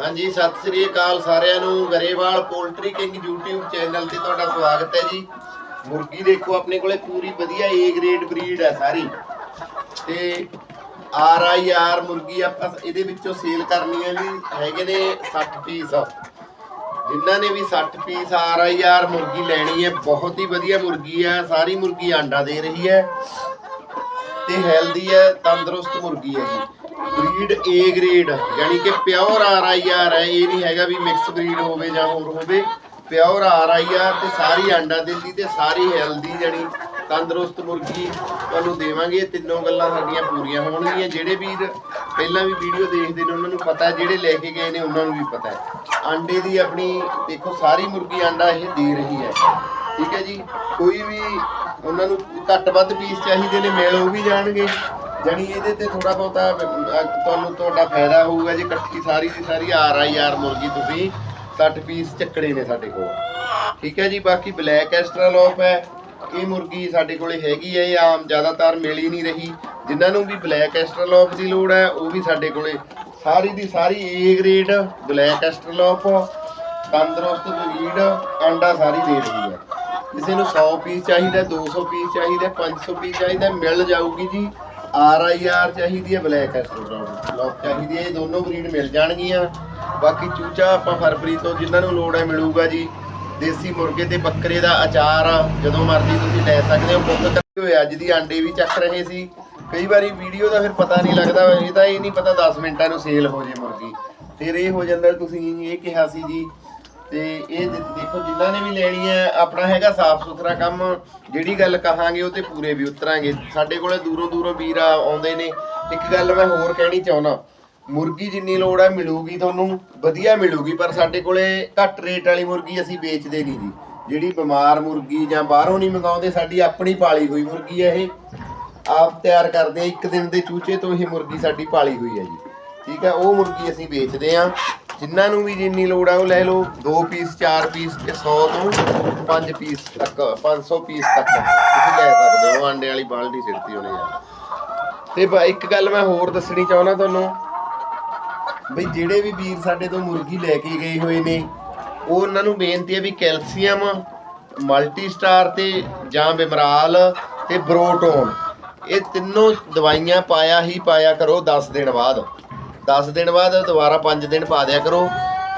ਹਾਂਜੀ, ਸਤਿ ਸ੍ਰੀ ਅਕਾਲ ਸਾਰਿਆਂ ਨੂੰ। Grewal poultry king YouTube channel ਤੇ ਤੁਹਾਡਾ ਸਵਾਗਤ ਹੈ ਜੀ। ਮੁਰਗੀ ਦੇਖੋ, ਆਪਣੇ ਕੋਲੇ ਪੂਰੀ ਵਧੀਆ A ਗ੍ਰੇਡ ਬਰੀਡ ਹੈ ਸਾਰੀ। ਤੇ ਆਰ ਆਈ ਆਰ ਮੁਰਗੀ ਆਪਾਂ ਇਹਦੇ ਵਿੱਚੋਂ ਸੇਲ ਕਰਨੀ ਹੈ ਵੀ ਹੈਗੇ ਨੇ 60 ਪੀਸ ਜਿਨ੍ਹਾਂ ਨੇ ਵੀ 60 ਪੀਸ ਆਰ ਆਈ ਆਰ ਮੁਰਗੀ ਲੈਣੀ ਹੈ, ਬਹੁਤ ਹੀ ਵਧੀਆ ਮੁਰਗੀ ਹੈ। ਸਾਰੀ ਮੁਰਗੀ ਆਂਡਾ ਦੇ ਰਹੀ ਹੈ। ਤੇ ਹੈਲਦੀ ਹੈ, ਤੰਦਰੁਸਤ ਮੁਰਗੀ ਹੈ ਜੀ। ਬਰੀਡ A ਗ੍ਰੇਡ ਯਾਨੀ ਕਿ ਪਿਓਰ ਆਰ ਆਈ ਆਰ ਹੈ, ਇਹ ਨਹੀਂ ਹੈਗਾ ਵੀ ਮਿਕਸ ਬਰੀਡ ਹੋਵੇ ਜਾਂ ਹੋਰ ਹੋਵੇ। ਪਿਓਰ ਆਰ ਆਈ ਆਰ ਤੇ ਸਾਰੀ ਆਂਡਾ ਦਿੰਦੀ ਤੇ ਸਾਰੀ ਹੈਲਦੀ ਜਾਨੀ ਤੰਦਰੁਸਤ ਮੁਰਗੀ ਤੁਹਾਨੂੰ ਦੇਵਾਂਗੇ। ਤਿੰਨੋਂ ਗੱਲਾਂ ਸਾਡੀਆਂ ਪੂਰੀਆਂ ਹੋਣਗੀਆਂ। ਜਿਹੜੇ ਵੀਰ ਪਹਿਲਾਂ ਵੀ ਵੀਡੀਓ ਦੇਖਦੇ ਨੇ, ਉਹਨਾਂ ਨੂੰ ਪਤਾ ਹੈ। ਜਿਹੜੇ ਲੈ ਕੇ ਗਏ ਨੇ, ਉਹਨਾਂ ਨੂੰ ਵੀ ਪਤਾ ਹੈ। ਆਂਡੇ ਦੀ ਆਪਣੀ, ਦੇਖੋ, ਸਾਰੀ ਮੁਰਗੀ ਆਂਡਾ ਇਹ ਦੇ ਰਹੀ ਹੈ। ਠੀਕ ਹੈ ਜੀ? ਕੋਈ ਵੀ ਉਹਨਾਂ ਨੂੰ ਘੱਟ ਵੱਧ ਪੀਸ ਚਾਹੀਦੇ ਨੇ, ਮਿਲ ਉਹ ਵੀ ਜਾਣਗੇ। ਜਾਣੀ ਇਹਦੇ ਤੇ ਥੋੜਾ ਬਹੁਤਾ ਤੁਹਾਨੂੰ ਤੁਹਾਡਾ ਫਾਇਦਾ ਹੋਊਗਾ ਜੇ ਇਕੱਠੀ ਸਾਰੀ ਦੀ ਸਾਰੀ ਆਰ ਆਈ ਆਰ ਮੁਰਗੀ ਤੁਸੀਂ 60 ਪੀਸ ਚੱਕੜੇ ਨੇ ਸਾਡੇ ਕੋਲ। ਠੀਕ ਹੈ ਜੀ, ਬਾਕੀ ਬਲੈਕ ਐਸਟਰਾਲੋਪ ਹੈ। ਇਹ ਮੁਰਗੀ ਸਾਡੇ ਕੋਲੇ ਹੈਗੀ ਹੈ, ਇਹ ਆਮ ਜ਼ਿਆਦਾਤਰ ਮਿਲ ਹੀ ਨਹੀਂ ਰਹੀ। ਜਿਨ੍ਹਾਂ ਨੂੰ ਵੀ ਬਲੈਕ ਐਸਟਰਾਲੋਪ ਦੀ ਲੋੜ ਹੈ, ਉਹ ਵੀ ਸਾਡੇ ਕੋਲੇ ਸਾਰੀ ਦੀ ਸਾਰੀ ਏ ਗ੍ਰੇਡ ਬਲੈਕ ਐਸਟਰਾਲੋਪ ਤੰਦਰੁਸਤ ਬਰੀਡ ਆਂਡਾ ਸਾਰੀ ਦੇ ਰਹੀ ਹੈ। ਕਿਸੇ ਨੂੰ 100 ਪੀਸ ਚਾਹੀਦਾ 200 ਪੀਸ ਚਾਹੀਦਾ 500 ਪੀਸ ਚਾਹੀਦਾ, ਮਿਲ ਜਾਊਗੀ ਜੀ। ਆਰ ਆਈ ਆਰ ਚਾਹੀਦੀ ਹੈ, ਬਲੈਕ ਐਸਟਰੋਲੋਪ ਚਾਹੀਦੀ ਹੈ, ਇਹ ਦੋਨੋਂ ਬਰੀਡ ਮਿਲ ਜਾਣਗੀਆਂ। ਬਾਕੀ ਚੂਚਾ ਆਪਾਂ ਫਰਵਰੀ ਤੋਂ ਜਿਨ੍ਹਾਂ ਨੂੰ ਲੋੜ ਹੈ, ਮਿਲੂਗਾ ਜੀ। ਦੇਸੀ ਮੁਰਗੇ ਤੇ ਬੱਕਰੇ ਦਾ ਅਚਾਰ ਜਦੋਂ ਮਰਜ਼ੀ ਤੁਸੀਂ ਲੈ ਸਕਦੇ ਹੋ। ਬੁੱਕ ਕਰਦੇ ਹੋਏ ਅੱਜ ਦੀ ਆਂਡੇ ਵੀ ਚੱਕ ਰਹੇ ਸੀ। ਕਈ ਵਾਰੀ ਵੀਡੀਓ ਦਾ ਫਿਰ ਪਤਾ ਨਹੀਂ ਲੱਗਦਾ, ਇਹ ਤਾਂ ਇਹ ਨਹੀਂ ਪਤਾ 10 ਮਿੰਟਾਂ ਨੂੰ ਸੇਲ ਹੋ ਜੇ ਮੁਰਗੀ। ਫਿਰ ਇਹ ਹੋ ਜਾਂਦਾ, ਤੁਸੀਂ ਇਹ ਕਿਹਾ ਸੀ ਜੀ ਤੇ ਇਹ ਦੇਖੋ ਜਿਨ੍ਹਾਂ ਨੇ ਵੀ ਲੈਣੀ ਹੈ, ਆਪਣਾ ਹੈਗਾ ਸਾਫ਼ ਸੁਥਰਾ ਕੰਮ, ਜਿਹੜੀ ਗੱਲ ਕਹਾਂਗੇ ਉਹ ਤੇ ਪੂਰੇ ਵੀ ਉਤਰਾਂਗੇ। ਸਾਡੇ ਕੋਲੇ ਦੂਰੋਂ ਦੂਰੋਂ ਵੀਰ ਆਉਂਦੇ ਨੇ। ਇੱਕ ਗੱਲ ਮੈਂ ਹੋਰ ਕਹਿਣੀ ਚਾਹੁੰਦਾ, ਮੁਰਗੀ ਜਿੰਨੀ ਲੋੜ ਹੈ ਮਿਲੂਗੀ ਤੁਹਾਨੂੰ, ਵਧੀਆ ਮਿਲੂਗੀ, ਪਰ ਸਾਡੇ ਕੋਲੇ ਘੱਟ ਰੇਟ ਵਾਲੀ ਮੁਰਗੀ ਅਸੀਂ ਵੇਚਦੇ ਨਹੀਂ ਜੀ। ਜਿਹੜੀ ਬਿਮਾਰ ਮੁਰਗੀ ਜਾਂ ਬਾਹਰੋਂ ਨਹੀਂ ਮੰਗਾਉਂਦੇ, ਸਾਡੀ ਆਪਣੀ ਪਾਲੀ ਹੋਈ ਮੁਰਗੀ ਹੈ ਇਹ। ਆਪ ਤਿਆਰ ਕਰਦੇ ਆ ਇੱਕ ਦਿਨ ਦੇ ਚੂਚੇ ਤੋਂ ਇਹ ਮੁਰਗੀ ਸਾਡੀ ਪਾਲੀ ਹੋਈ ਹੈ ਜੀ। ਠੀਕ ਹੈ ਉਹ ਮੁਰਗੀ ਅਸੀਂ ਵੇਚਦੇ ਆ। ਜਿਨ੍ਹਾਂ ਨੂੰ ਵੀ ਜਿੰਨੀ ਲੋੜ ਆ ਉਹ ਲੈ ਲਓ 2 ਪੀਸ 4 ਪੀਸ ਤੇ 100 ਤੋਂ 5 ਪੀਸ ਤੱਕ 500 ਪੀਸ ਤੱਕ। ਤੁਸੀਂ ਲੈ ਸਕਦੇ ਹੋ, ਆਂਡੇ ਵਾਲੀ ਬਾਲਟੀ ਸਿੱਟਦੀ ਉਹਨੇ ਯਾਰ ਤੇ ਬ- ਇੱਕ ਗੱਲ ਮੈਂ ਹੋਰ ਦੱਸਣੀ ਚਾਹੁੰਦਾ ਤੁਹਾਨੂੰ, ਬਈ ਜਿਹੜੇ ਵੀ ਵੀਰ ਸਾਡੇ ਤੋਂ ਮੁਰਗੀ ਲੈ ਕੇ ਗਏ ਹੋਏ ਨੇ, ਉਹ ਉਹਨਾਂ ਨੂੰ ਬੇਨਤੀ ਹੈ ਵੀ ਕੈਲਸ਼ੀਅਮ ਮਲਟੀ ਸਟਾਰ ਤੇ ਜਾਂ ਬਿਮਰਾਲ ਤੇ ਬਰੋਟੋਨ, ਇਹ ਤਿੰਨੋਂ ਦਵਾਈਆਂ ਪਾਇਆ ਹੀ ਪਾਇਆ ਕਰੋ 10 ਦਿਨ ਬਾਅਦ। 10 ਦਿਨ ਬਾਅਦ ਦੁਬਾਰਾ 5 ਦਿਨ ਪਾ ਦਿਆ ਕਰੋ।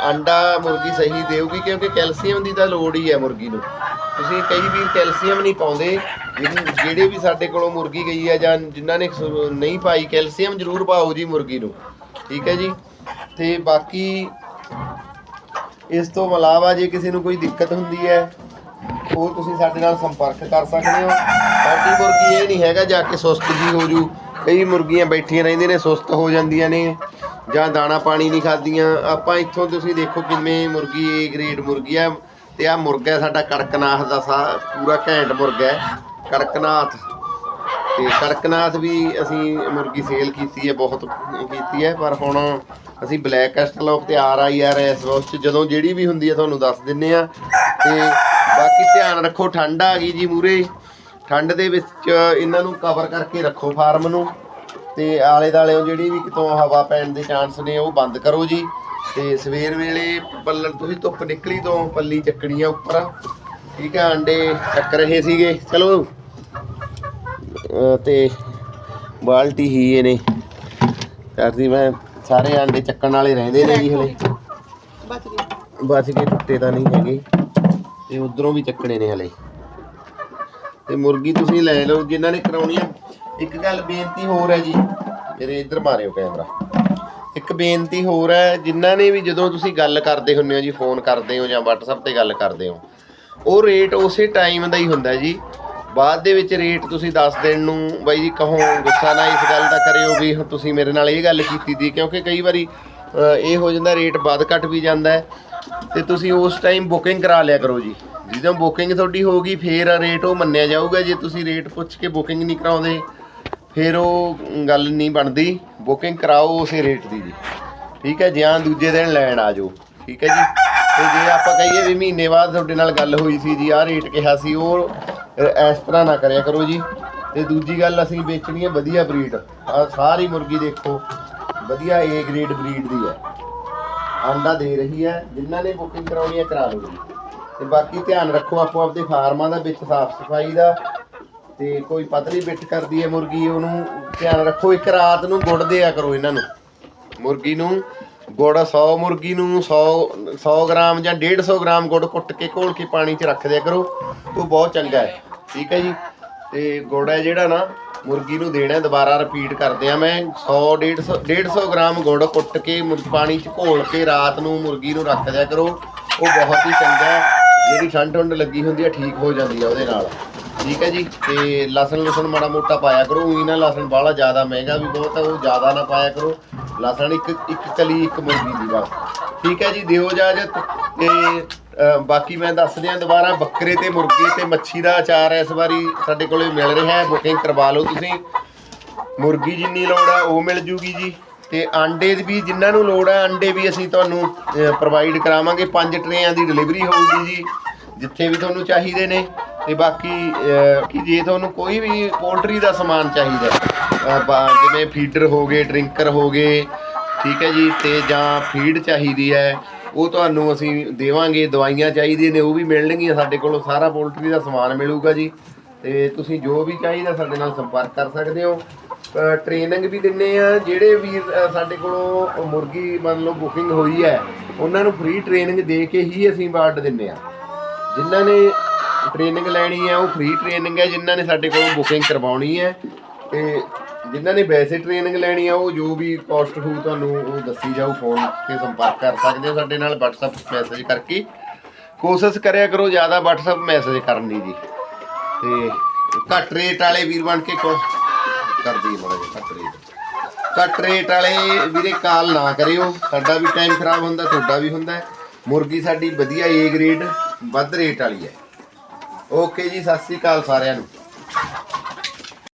ਅੰਡਾ ਮੁਰਗੀ ਸਹੀ ਦੇਊਗੀ ਕਿਉਂਕਿ ਕੈਲਸ਼ੀਅਮ ਦੀ ਤਾਂ ਲੋੜ ਹੀ ਹੈ ਮੁਰਗੀ ਨੂੰ। ਤੁਸੀਂ ਕਈ ਵੀ ਕੈਲਸ਼ੀਅਮ ਨਹੀਂ ਪਾਉਂਦੇ। ਜਿਹੜੀ- ਜਿਹੜੇ ਵੀ ਸਾਡੇ ਕੋਲੋਂ ਮੁਰਗੀ ਗਈ ਹੈ ਜਾਂ ਜਿਨ੍ਹਾਂ ਨੇ ਨਹੀਂ ਪਾਈ, ਕੈਲਸ਼ੀਅਮ ਜ਼ਰੂਰ ਪਾਓ ਜੀ ਮੁਰਗੀ ਨੂੰ। ਠੀਕ ਹੈ ਜੀ? ਤੇ ਬਾਕੀ ਇਸ ਤੋਂ ਇਲਾਵਾ ਜੇ ਕਿਸੇ ਨੂੰ ਕੋਈ ਦਿੱਕਤ ਹੁੰਦੀ ਹੈ, ਉਹ ਤੁਸੀਂ ਸਾਡੇ ਨਾਲ ਸੰਪਰਕ ਕਰ ਸਕਦੇ ਹੋ। ਸਾਡੀ ਮੁਰਗੀ ਇਹ ਨਹੀਂ ਹੈਗਾ ਜਾ ਕੇ ਸੁਸਤ ਜੀ ਹੋ ਜੂ। ਕਈ ਮੁਰਗੀਆਂ ਬੈਠੀਆਂ ਰਹਿੰਦੀਆਂ ਨੇ, ਸੁਸਤ ਹੋ ਜਾਂਦੀਆਂ ਨੇ। ਜਾਂ ਦਾਣਾ ਪਾਣੀ ਨਹੀਂ ਖਾਦੀਆਂ ਆਪਾਂ ਇੱਥੋਂ ਤੁਸੀਂ ਦੇਖੋ ਕਿਵੇਂ ਮੁਰਗੀ ਏ ਗ੍ਰੇਡ ਮੁਰਗੀ ਹੈ ਤੇ ਆ ਮੁਰਗਾ ਹੈ ਸਾਡਾ ਕੜਕਨਾਥ ਦਾ ਸਾ, ਪੂਰਾ ਘੈਂਟ ਮੁਰਗਾ ਹੈ, ਕੜਕਨਾਥ। ਤੇ ਕੜਕਨਾਥ ਵੀ ਅਸੀਂ ਮੁਰਗੀ ਸੇਲ ਕੀਤੀ ਹੈ, ਬਹੁਤ ਕੀਤੀ ਹੈ। ਪਰ ਹੁਣ ਅਸੀਂ ਬਲੈਕ ਕੈਸਟਲੋਪ ਤੇ ਆਰ ਆਈ ਆਰ ਐਸ ਉਸ ਜਦੋਂ ਜਿਹੜੀ ਵੀ ਹੁੰਦੀ ਹੈ ਤੁਹਾਨੂੰ ਦੱਸ ਦਿੰਨੇ ਆ। ਤੇ ਬਾਕੀ ਧਿਆਨ ਰੱਖੋ, ਠੰਡ ਆ ਗਈ ਜੀ ਮੂਰੇ ਠੰਡ ਦੇ ਵਿੱਚ ਇਹਨਾਂ ਨੂੰ ਕਵਰ ਕਰਕੇ ਰੱਖੋ ਫਾਰਮ ਨੂੰ। ਤੇ ਆਲੇ ਦਾਲਿਓ ਜਿਹੜੀ ਵੀ ਕਿਤੋਂ ਹਵਾ ਪੈਣ ਦੇ ਚਾਂਸ ਨੇ ਉਹ ਬੰਦ ਕਰੋ ਜੀ। ਤੇ ਸਵੇਰ ਵੇਲੇ ਪੱਲਣ ਤੁਸੀਂ ਧੁੱਪ ਨਿਕਲੀ ਤੋਂ ਪੱਲੀ ਚੱਕਣੀ ਆ ਉੱਪਰ। ਠੀਕ ਹੈ ਅੰਡੇ ਚੱਕ ਰਹੇ ਸੀਗੇ। ਚਲੋ। ਤੇ ਬਾਲਟੀ ਹੀ ਇਹਨੇ। ਕਰਦੀ ਮੈਂ ਸਾਰੇ ਆਂਡੇ ਚੱਕਣ ਵਾਲੇ ਰਹਿੰਦੇ ਨੇ ਜੀ ਹਲੇ। ਬਚ ਗਈ ਬਚ ਕੇ ਟੁੱਟੇ ਤਾਂ ਨਹੀਂ ਹੈਗੇ। ਤੇ ਉਧਰੋਂ ਵੀ ਚੱਕਣੇ ਨੇ ਹਲੇ। ਤੇ ਮੁਰਗੀ ਤੁਸੀਂ ਲੈ ਲਓ ਜਿਨ੍ਹਾਂ ਨੇ ਕਰਾਉਣੀ ਆ ਇੱਕ ਗੱਲ ਬੇਨਤੀ ਹੋਰ ਹੈ ਜੀ। ਮੇਰੇ ਇੱਧਰ ਮਾਰਿਓ ਕੈਮਰਾ। ਇੱਕ ਬੇਨਤੀ ਹੋਰ ਹੈ, ਜਿਨ੍ਹਾਂ ਨੇ ਵੀ ਜਦੋਂ ਤੁਸੀਂ ਗੱਲ ਕਰਦੇ ਹੁੰਦੇ ਹੋ ਜੀ, ਫੋਨ ਕਰਦੇ ਹੋ ਜਾਂ WhatsApp ਤੇ ਗੱਲ ਕਰਦੇ ਹੋ, ਉਹ ਰੇਟ ਉਸੇ ਟਾਈਮ ਦਾ ਹੀ ਹੁੰਦਾ ਜੀ। ਬਾਅਦ ਦੇ ਵਿੱਚ ਰੇਟ ਤੁਸੀਂ ਦੱਸ ਦਿਨ ਨੂੰ ਬਾਈ ਜੀ ਕਹੋ, ਗੁੱਸਾ ਨਾ ਇਸ ਗੱਲ ਦਾ ਕਰਿਓ ਵੀ ਹੁਣ ਤੁਸੀਂ ਮੇਰੇ ਨਾਲ ਇਹ ਗੱਲ ਕੀਤੀ ਦੀ, ਕਿਉਂਕਿ ਕਈ ਵਾਰੀ ਇਹ ਹੋ ਜਾਂਦਾ ਰੇਟ ਵੱਧ ਘਟ ਵੀ ਜਾਂਦਾ ਹੈ। ਤੇ ਤੁਸੀਂ ਉਸ ਟਾਈਮ ਬੁਕਿੰਗ ਕਰਾ ਲਿਆ ਕਰੋ ਜੀ। ਜਦੋਂ ਬੁਕਿੰਗ ਤੁਹਾਡੀ ਹੋਊਗੀ ਗਈ, ਫੇਰ ਰੇਟ ਉਹ ਮੰਨਿਆ ਜਾਊਗਾ, ਜੇ ਤੁਸੀਂ ਰੇਟ ਪੁੱਛ ਕੇ ਬੁਕਿੰਗ ਨਹੀਂ ਕਰਾਉਂਦੇ। ਫਿਰ ਉਹ ਗੱਲ ਨਹੀਂ ਬਣਦੀ। ਬੁਕਿੰਗ ਕਰਾਓ ਉਸੇ ਰੇਟ ਦੀ ਜੀ। ਠੀਕ ਹੈ, ਜਾਂ ਦੂਜੇ ਦਿਨ ਲੈਣ ਆ ਜਾਓ। ਠੀਕ ਹੈ ਜੀ। ਤੇ ਜੇ ਆਪਾਂ ਕਹੀਏ ਵੀ ਮਹੀਨੇ ਬਾਅਦ ਤੁਹਾਡੇ ਨਾਲ ਗੱਲ ਹੋਈ ਸੀ ਜੀ, ਆਹ ਰੇਟ ਕਿਹਾ ਸੀ, ਉਹ ਇਸ ਤਰ੍ਹਾਂ ਨਾ ਕਰਿਆ ਕਰੋ ਜੀ। ਤੇ ਦੂਜੀ ਗੱਲ ਅਸੀਂ ਵੇਚਣੀ ਹੈ ਵਧੀਆ ਬਰੀਡ ਆ ਸਾਰੀ ਮੁਰਗੀ ਦੇਖੋ, ਵਧੀਆ ਏ ਗ੍ਰੇਡ ਬਰੀਡ ਦੀ ਹੈ। ਆਂਡਾ ਦੇ ਰਹੀ ਹੈ, ਜਿਨ੍ਹਾਂ ਨੇ ਬੁਕਿੰਗ ਕਰਾਉਣੀ ਹੈ ਕਰਾ ਲਓ ਜੀ। ਤੇ ਬਾਕੀ ਧਿਆਨ ਰੱਖੋ ਆਪੋ ਆਪਦੇ ਫਾਰਮਾਂ ਦਾ ਵਿੱਚ ਸਾਫ਼ ਸਫ਼ਾਈ ਦਾ ਤੇ ਕੋਈ ਪਤਲੀ ਬਿੱਟ ਕਰਦੀ ਹੈ ਮੁਰਗੀ, ਉਹਨੂੰ ਧਿਆਨ ਰੱਖੋ, ਇੱਕ ਰਾਤ ਨੂੰ ਗੁੜ ਦਿਆ ਕਰੋ ਇਹਨਾਂ ਨੂੰ। ਮੁਰਗੀ ਨੂੰ ਗੁੜ 100 ਮੁਰਗੀ ਨੂੰ 100 100 ਗ੍ਰਾਮ ਜਾਂ 150 ਗ੍ਰਾਮ ਗੁੜ ਕੁੱਟ ਕੇ ਘੋਲ ਕੇ ਪਾਣੀ 'ਚ ਰੱਖ ਦਿਆ ਕਰੋ। ਉਹ ਬਹੁਤ ਚੰਗਾ ਹੈ। ਠੀਕ ਹੈ ਜੀ? ਤੇ ਗੁੜ ਹੈ ਜਿਹੜਾ ਨਾ, ਮੁਰਗੀ ਨੂੰ ਦੇਣਾ ਦੁਬਾਰਾ ਰਿਪੀਟ ਕਰਦੇ ਆ ਮੈਂ। 100 150 150 ਗ੍ਰਾਮ ਗੁੜ ਕੁੱਟ ਕੇ ਮੁਰ- ਪਾਣੀ 'ਚ ਘੋਲ ਕੇ ਰਾਤ ਨੂੰ ਮੁਰਗੀ ਨੂੰ ਰੱਖ ਦਿਆ ਕਰੋ। ਉਹ ਬਹੁਤ ਹੀ ਚੰਗਾ ਜਿਹੜੀ ਠੰਡ ਠੰਡ ਲੱਗੀ ਹੁੰਦੀ ਆ, ਠੀਕ ਹੋ ਜਾਂਦੀ ਹੈ ਉਹਦੇ ਨਾਲ। ਠੀਕ ਹੈ ਜੀ? ਤੇ ਲਸਣ ਲਸਣ ਮਾੜਾ ਮੋਟਾ ਪਾਇਆ ਕਰੋ। ਉਹੀ ਨਾ ਲਸਣ ਬਾਹਲਾ ਜ਼ਿਆਦਾ ਮਹਿੰਗਾ ਵੀ ਬਹੁਤ ਹੈ ਉਹ ਜ਼ਿਆਦਾ ਨਾ ਪਾਇਆ ਕਰੋ। ਲਸਣ ਇੱਕ ਇੱਕ ਕਲੀ, ਇੱਕ ਮੁਰਗੀ ਦੀ ਬਸ। ਠੀਕ ਹੈ ਜੀ? ਦਿਓ ਇਜਾਜ਼ਤ। ਤੇ ਬਾਕੀ ਮੈਂ ਦੱਸ ਦਿਆਂ ਦੁਬਾਰਾ, ਬੱਕਰੇ ਤੇ ਮੁਰਗੇ ਤੇ ਮੱਛੀ ਦਾ ਅਚਾਰ ਇਸ ਵਾਰੀ ਸਾਡੇ ਕੋਲੇ ਮਿਲ ਰਿਹਾ ਹੈ। ਬੁਕਿੰਗ ਕਰਵਾ ਲਓ ਤੁਸੀਂ। ਮੁਰਗੀ ਜਿੰਨੀ ਲੋੜ ਹੈ ਉਹ ਮਿਲ ਜੂਗੀ ਜੀ। ਤੇ ਆਂਡੇ ਦੀ ਵੀ ਜਿਨ੍ਹਾਂ ਨੂੰ ਲੋੜ ਹੈ ਆਂਡੇ ਵੀ ਅਸੀਂ ਤੁਹਾਨੂੰ ਪ੍ਰੋਵਾਈਡ ਕਰਾਵਾਂਗੇ। ਪੰਜ ਟਰੇਆਂ ਦੀ ਡਿਲੀਵਰੀ ਹੋਊਗੀ ਜੀ, ਜਿੱਥੇ ਵੀ ਤੁਹਾਨੂੰ ਚਾਹੀਦੇ ਨੇ। ਤੇ ਬਾਕੀ ਕਿ ਜੇ ਤੁਹਾਨੂੰ ਕੋਈ ਵੀ ਪੋਲਟਰੀ ਦਾ ਸਮਾਨ ਚਾਹੀਦਾ ਜਿਵੇਂ ਫੀਡਰ ਹੋ ਗਏ ਡਰਿੰਕਰ ਹੋ ਗਏ, ਠੀਕ ਹੈ ਜੀ, ਤੇ ਜਾਂ ਫੀਡ ਚਾਹੀਦੀ ਹੈ, ਉਹ ਤੁਹਾਨੂੰ ਅਸੀਂ ਦੇਵਾਂਗੇ, ਦਵਾਈਆਂ ਚਾਹੀਦੀਆਂ ਨੇ, ਉਹ ਵੀ ਮਿਲਣਗੀਆਂ ਸਾਡੇ ਕੋਲੋਂ, ਸਾਰਾ ਪੋਲਟਰੀ ਦਾ ਸਮਾਨ ਮਿਲੂਗਾ ਜੀ। ਤੇ ਤੁਸੀਂ ਜੋ ਵੀ ਚਾਹੀਦਾ ਸਾਡੇ ਨਾਲ ਸੰਪਰਕ ਕਰ ਸਕਦੇ ਹੋ। ਟ੍ਰੇਨਿੰਗ ਵੀ ਦਿੰਨੇ ਆ, ਜਿਹੜੇ ਵੀਰ ਸਾਡੇ ਕੋਲੋਂ ਮੁਰਗੀ ਮੰਨ ਲਓ ਬੁਕਿੰਗ ਹੋਈ ਹੈ, ਉਹਨਾਂ ਨੂੰ ਫ੍ਰੀ ਟ੍ਰੇਨਿੰਗ ਦੇ ਕੇ ਹੀ ਅਸੀਂ ਵਾਰਡ ਦਿੰਨੇ ਆ। ਜਿਨ੍ਹਾਂ ਨੇ ਟ੍ਰੇਨਿੰਗ ਲੈਣੀ ਹੈ, ਉਹ ਫ੍ਰੀ ਟ੍ਰੇਨਿੰਗ ਹੈ, ਜਿਨ੍ਹਾਂ ਨੇ ਸਾਡੇ ਕੋਲੋਂ ਬੁਕਿੰਗ ਕਰਵਾਉਣੀ ਹੈ। ਤੇ ਜਿਨ੍ਹਾਂ ਨੇ ਵੈਸੇ ਟ੍ਰੇਨਿੰਗ ਲੈਣੀ ਹੈ ਉਹ ਜੋ ਵੀ ਕਾਸਟ ਹੋਊ ਤੁਹਾਨੂੰ ਉਹ ਦੱਸੀ ਜਾਊ ਫੋਨ ਤੇ ਸੰਪਰਕ ਕਰ ਸਕਦੇ ਹੋ ਸਾਡੇ ਨਾਲ, WhatsApp ਮੈਸੇਜ ਕਰਕੇ। ਕੋਸ਼ਿਸ਼ ਕਰਿਆ ਕਰੋ, ਜ਼ਿਆਦਾ WhatsApp ਮੈਸੇਜ ਕਰਨ ਦੀ ਜੀ। ਤੇ ਘੱਟ ਰੇਟ ਵਾਲੇ ਵੀਰ ਬਣ ਕੇ ਕੋ ਕਰਦੀ ਮਾੜਾ ਜਿਹਾ, ਘੱਟ ਰੇਟ ਘੱਟ ਰੇਟ ਵਾਲੇ ਵੀਰੇ ਕਾਲ ਨਾ ਕਰਿਓ, ਸਾਡਾ ਵੀ ਟਾਈਮ ਖਰਾਬ ਹੁੰਦਾ, ਤੁਹਾਡਾ ਵੀ ਹੁੰਦਾ ਮੁਰਗੀ ਸਾਡੀ ਵਧੀਆ ਏ ਗ੍ਰੇਡ ਵੱਧ ਰੇਟ ਵਾਲੀ ਹੈ। ਓਕੇ ਜੀ, ਸਤਿ ਸ੍ਰੀ ਅਕਾਲ ਸਾਰਿਆਂ ਨੂੰ।